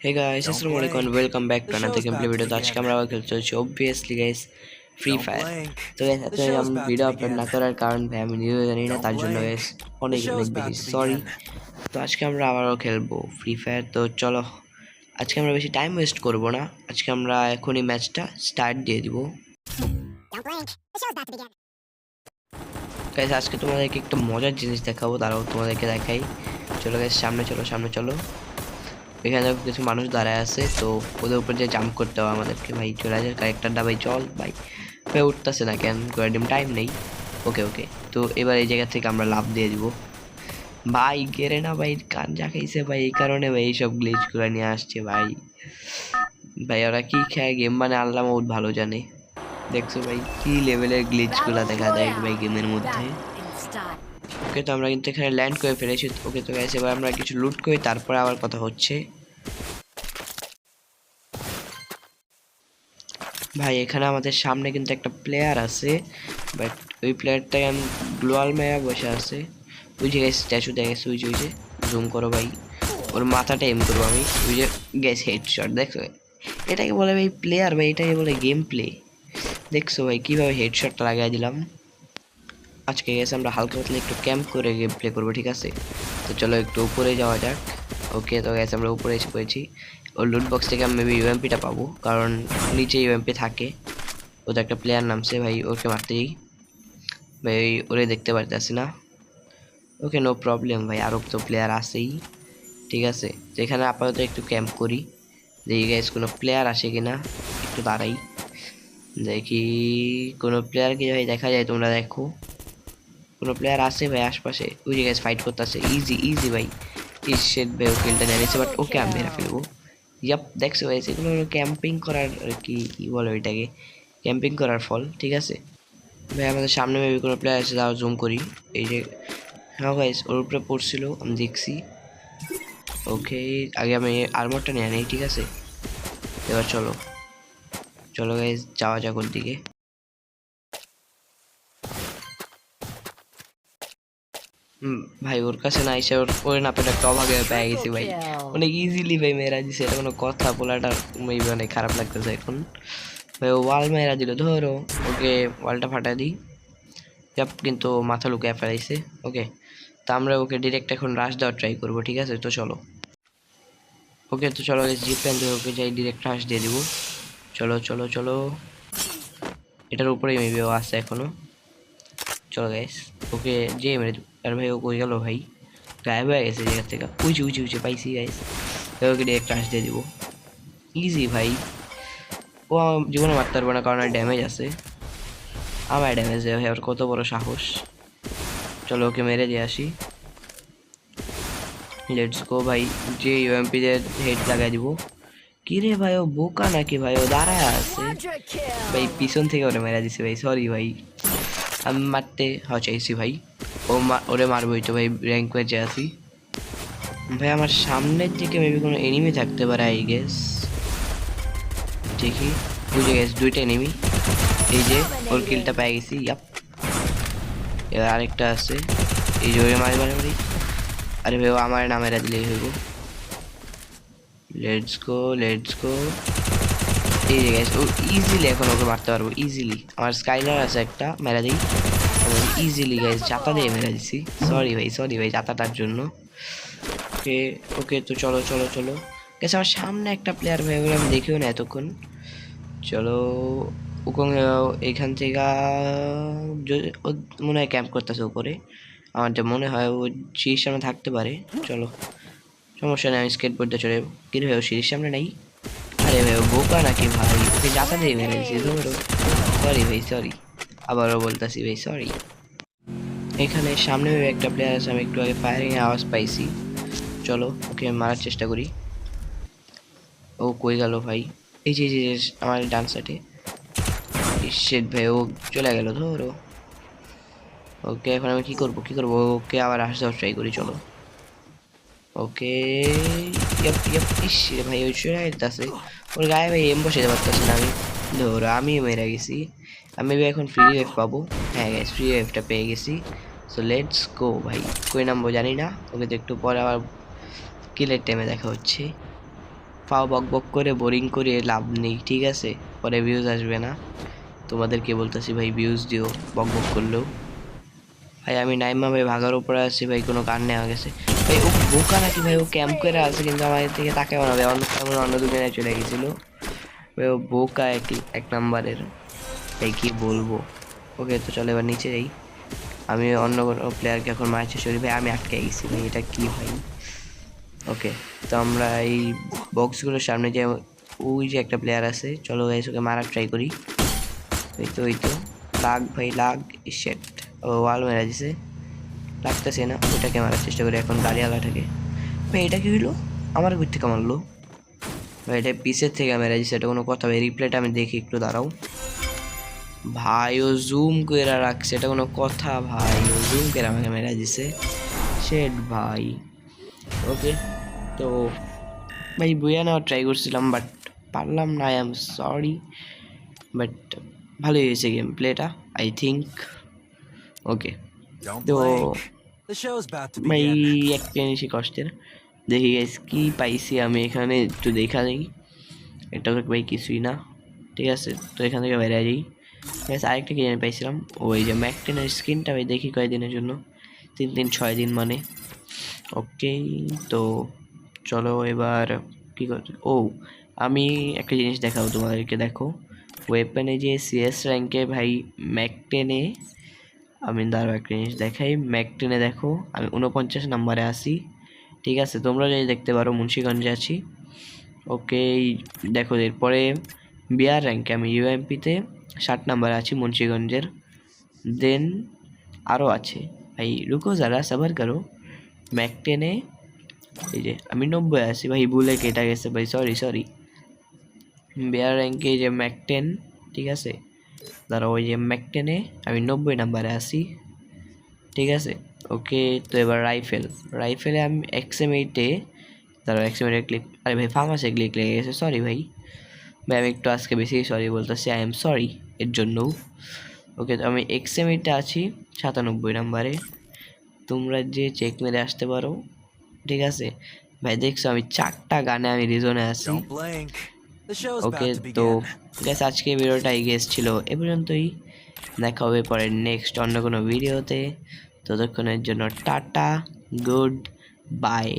হে guys আসসালামু আলাইকুম welcome back to another gameplay video তো আজকে আমরা আবার খেলতে চলছি অবভিয়াসলি গাইস ফ্রি ফায়ার তো গাইস এত আমি ভিডিও আপলোড না করার কারণ ভাই আমি নিজেও জানি না তার জন্য গাইস অনেক অনেক বেশি সরি তো আজকে আমরা আবারও খেলব ফ্রি ফায়ার তো চলো আজকে আমরা বেশি টাইম ওয়েস্ট করব না আজকে আমরা এখনই ম্যাচটা স্টার্ট দিয়ে দিব. গাইস আজকে তোমাদেরকে একটা মজার জিনিস দেখাবো তারাও তোমাদেরকে দেখাই চলো গাইস সামনে চলো সামনে চলো এখানে কিছু মানুষ দাঁড়ায় আছে, তো ওদের উপর যে জাম্প করতে হবে আমাদেরকে। ভাই, চলে আসে ক্যারেক্টারটা ভাই, চল, ভাই। ভাই, উঠতেছে না কেন? কয়েকদিন টাইম নেই। ওকে ওকে তো এবার এই জায়গা থেকে আমরা লাভ দিয়ে দিব। ভাই, গেরে না ভাই, কান খাইছে ভাই, এই কারণে ভাই এইসব গ্লিচগুলো নিয়ে আসছে ভাই। ভাই, ওরা কী খেয়ে গেম মানে আল্লাহ বহুত ভালো জানে। দেখছ ভাই, কি লেভেলের গ্লিচগুলো দেখা যায় ভাই গেমের মধ্যে। ওকে তো আমরা কিন্তু এখানে ল্যান্ড করে ফেলেছি, ওকে তো গেছে এবার আমরা কিছু লুট করি, তারপরে আবার কথা হচ্ছে। ভাই, এখানে আমাদের সামনে কিন্তু একটা প্লেয়ার আছে বাট ওই প্লেয়ারটাকে আমি গ্লোয়াল মেয়া বসে আছে। ওই যে গেছে স্ট্যাচু দেখে গেছে ওই যে ওই যে জুম করো ভাই। ওর মাথাটা এম করব আমি। ওই যে গ্যাস হেডশট দেখো এটাকে বলে ভাই প্লেয়ার ভাই, এটাকে বলে গেম প্লে দেখছ ভাই, কীভাবে হেডশটটা লাগাই দিলাম? আজকে গেছে আমরা হালকা পাতলা একটু ক্যাম্প করে গেম প্লে করব, ঠিক আছে? তো চলো একটু উপরে যাওয়া যাক। ওকে তো গেছে আমরা উপরে এসে পড়েছি। ওর লুট বক্স থেকে আমি মেবি ইউএমপিটা পাবো, কারণ নিচে ইউএমপি থাকে। ও তো একটা প্লেয়ার নামছে ভাই, ওকে মারতেই ভাই, ওরে দেখতে পারতেছি না। ওকে নো প্রবলেম ভাই আরও তো প্লেয়ার আসেই ঠিক আছে, তো এখানে আপাতত একটু ক্যাম্প করি। দেখি গাইস কোনো প্লেয়ার আসে কিনা? একটু দাঁড়াই। দেখি, কোনো প্লেয়ারকে ভাই দেখা যায়, তোমরা দেখো। কোনো প্লেয়ার আছে ভাই আশপাশে। ওই জায়গায় ফাইট করতেছে। ইজি ইজি ভাই। ইস ভাই, ও কিলটা নিয়ে নিয়েছে বাট ওকে আমি মেরে ফেলব। ইয়াপ দেখছ ভাই হলো ক্যাম্পিং করার কি কী বলে ওইটাকে? ক্যাম্পিং করার ফল, ঠিক আছে? ভাই, আমাদের সামনে মেবি কোনো প্লেয়ার আছে তাও জুম করি। এই যে হ্যাঁ ভাই ওর উপরে পড়ছিল, আমি দেখছি। ওকে আগে আমি আর্মারটা নিয়ে নেই, ঠিক আছে? এবার চলো। চলো গাইজ যাওয়া যাক ওর দিকে ভাই ওর কাছে না এসে ওর ওর না পেলে একটা অভাবে পেয়ে গেছি ভাই। অনেক ইজিলি ভাই মেয়েরা দিছে এটা কোনো কথা বলাটা মেবি অনেক খারাপ লাগতেছে এখন। ভাই ও ওয়াল মেয়েরা দিল ধরো ওকে ওয়ালটা ফাটা দিই। যাপ কিন্তু মাথা লুকিয়ে ফেলাইছে ওকে। তা আমরা ওকে ডিরেক্ট এখন রাশ দেওয়ার ট্রাই করব ঠিক আছে? তো চলো। ওকে তো চলো জিপ প্যান ধরে ওকে যাই ডিরেক্ট রাশ দিয়ে দিব। চলো চলো চলো। এটার উপরেই মেবি ও আছে এখনও। চলো গাইস ওকে যে মেরে দিব। আর ভাই ও কই গেল ভাই? গায়েব হয়ে গেছে জায়গা থেকে। উঁচু উঁচু উঁচু পাইছি গাইস ওকে ডিরেক্ট রাশ দিয়ে দিব। ইজি ভাই। ও আমার জীবনে মারতে পারব না কারণ ড্যামেজ আছে। আমার ড্যামেজ দেওয়া ভাই ওর কত বড় সাহস। চলো ওকে মেরে দিয়ে আসি। লেটস গো ভাই। যে ইউএমপি দের হেড লাগাই দিব। কি রে ভাই ও বোকা নাকি ভাই? ও দাঁড়ায় আছে। ভাই পিছন থেকে ওরে মেরা দিছে ভাই। সরি ভাই। আমি মারতে হ্যাঁ চাইছি ভাই। ও ওরে মারবোই তো ভাই র্যাঙ্ক পেয়েছে আছি। ভাই, আমার সামনের দিকে মেবি কোনো এনিমি থাকতে পারে আই গেস দেখি, বুঝে গেছে, দুইটা এনিমি এই যে, ওর কিলটা পেয়ে গেছি ইয়াপ এবার আরেকটা আছে। এই যে, ওরে মারি মারি মারি। আরে ভাই, ও আমার নামেরা দিলেই হইব। লেটস গো লেটস গো এই যে গেছে ও ইজিলি এখন ওকে মারতে পারব ইজিলি আমার স্কাইলার আছে একটা, মেরা দিই। ইজিলি গাইজ চাতা দিয়ে মেরা দিছি সরি ভাই সরি ভাই চাতাটার জন্য। ওকে ওকে তো চলো চলো চলো। গেছে আমার সামনে একটা প্লেয়ার ভাই আমি দেখিও না এতক্ষণ। চলো ওখানে এখান থেকে মনে হয় ক্যাম্প করতেছে উপরে। আমার যা মনে হয় ও সিঁড়ির সামনে থাকতে পারে। চলো, সমস্যা নেই, আমি স্কেটবোর্ডে চলে কি ভাই, ও সিঁড়ির সামনে নাই? আরে ভাই, ও বোকা নাকি ভাই? ওকে যাতা দিয়ে মেরে দিয়েছি সরি ভাই সরি আবারও বলতেছি ভাই সরি এখানে সামনে একটা প্লেয়ার আছে, আমি একটু আগে ফায়ারিং আওয়াজ পাইছি। চলো, ওকে মারার চেষ্টা করি। ও কই গেল ভাই? এই যে যে আমার ডান সাইডে শেট ভাই, ও চলে গেল ধরো ওকে, এখন আমি কি করব কি করব? ওকে আবার আসতে ট্রাই করি, চলো। ওকে ইস ভাই, ওই চলে যাইতেছে ওর গায়ে ভাই এম বসে পারতেছে না আমি। ধরো আমি মেরে গেছি। আমি এখন ফ্রি ওয়েভ পাবো। হ্যাঁ গ্যাস ফ্রি ওয়েভটা পেয়ে গেছি। সো লেটস গো ভাই। কই নামবো জানি না। ওকে তো একটু পরে আবার কিলের টাইমে দেখা হচ্ছে। ফাও বক বক করে বোরিং করে লাভ নেই, ঠিক আছে? পরে ভিউজ আসবে না। তোমাদেরকে বলতেছি ভাই ভিউজ দিও, বক বক করলেও। ভাই, আমি নাইমা ভাই ভাগার উপরে আছি ভাই, কোনো কান নেওয়া গেছে ভাই, ও বোকা নাকি ভাই? ও ক্যাম্প করে আছে, কিন্তু আমাদের থেকে তাকে বানাবে অন্য অন্য দুজনে চলে গেছিল। বোকা এক এক নাম্বারের। ভাই কি বলব? ওকে, তো চলো এবার নিচে যাই। আমি অন্য কোনো প্লেয়ারকে এখন মারছি সরি ভাই আমি আটকে গেছি ভাই, এটা কি হয় ওকে, তো আমরা এই বক্সগুলোর সামনে যে ওই যে একটা প্লেয়ার আছে, চলো গাইস ওকে মারার ট্রাই করি। ওই তো ওই তো। লাগ ভাই, লাগ সেট ও ওয়াল মেরা দিছে। লাগতেছে না, ওটাকে মারার চেষ্টা করি এখন, গাড়িওয়ালাটাকে। ভাই, এটা কি হইল? আমার ঘুরতে থেকে মারলো? ভাই এটা পিসের থেকে মেরা দিছে এটা কোনো কথা ভাই রিপ্লেটা আমি দেখি একটু দাঁড়াও। ভাই ও জুম করে রাখছে এটা কোনো কথা ভাই ও জুম করে আমাকে মেরা দিছে। শেট ভাই। ওকে তো ভাই বইয়া নেওয়ার ট্রাই করছিলাম বাট পারলাম না আই এম সরি বাট ভালোই হয়েছে গেম প্লেটা আই থিঙ্ক ওকে তো ভাই. একটা জিনিসই কষ্টের। দেখি গাইস কি পাইছি আমি এখানে একটু দেখা নেই এটা তো ভাই কিছুই না ঠিক আছে তো এখান থেকে বেরিয়ে যাই গাইস আরেকটা কি জানি পাইছিলাম ওই যে ম্যাকটেনের স্ক্রিনটা ভাই দেখি কয়দিনের জন্য তিন দিন ছয় দিন মানে ওকে তো চলো এবার কি করতে ও আমি একটা জিনিস দেখাবো তোমাদেরকে দেখো ওয়েপেনে যে সিএস র্যাঙ্কে ভাই ম্যাকটেনে আমি দাঁড়াও একটা জিনিস দেখাই ম্যাকটেনে দেখো আমি উনপঞ্চাশ নাম্বারে আছি ঠিক আছে, তোমরা যদি দেখতে পারো মুন্সিগঞ্জে আছি। ওকে দেখো, এরপরে বিআর র্যাঙ্কে আমি ইউএমপিতে ষাট নাম্বারে আছি মুন্সিগঞ্জের। দেন আরও আছে, ভাই রুকো যারা সাবার করো। ম্যাকটেনে এই যে আমি নব্বই আছি, ভাই ভুলে কেটে গেছে, ভাই সরি সরি বিআর র্যাঙ্কে যে ম্যাকটেন ঠিক আছে? ধরো ওই যে ম্যাকটেনে আমি নব্বই নাম্বারে আছি, ঠিক আছে? ওকে তো এবার রাইফেল। রাইফেলে আমি এক্সএম এইটে ধরো এক্সএম এইটে ক্লিক আরে ভাই ফার্মাসে ক্লিক লেগে গেছে সরি ভাই। ভাই আমি একটু আজকে বেশি সরি বলতেছি আই এম সরি এর জন্যও। ওকে তো আমি এক্সএম এইটে আছি সাতানব্বই নাম্বারে। তোমরা যে চেক মেরে আসতে পারো ঠিক আছে? ভাই দেখছ আমি চারটা গানে আমি রিজনে আছি। ওকে তো. গ্যাস আজকে ভিডিওটা এগিয়ে ছিল এ পর্যন্তই। দেখা হবে পরে নেক্সট অন্য কোনো ভিডিওতে ততক্ষণের জন্য টাটা গুড বাই.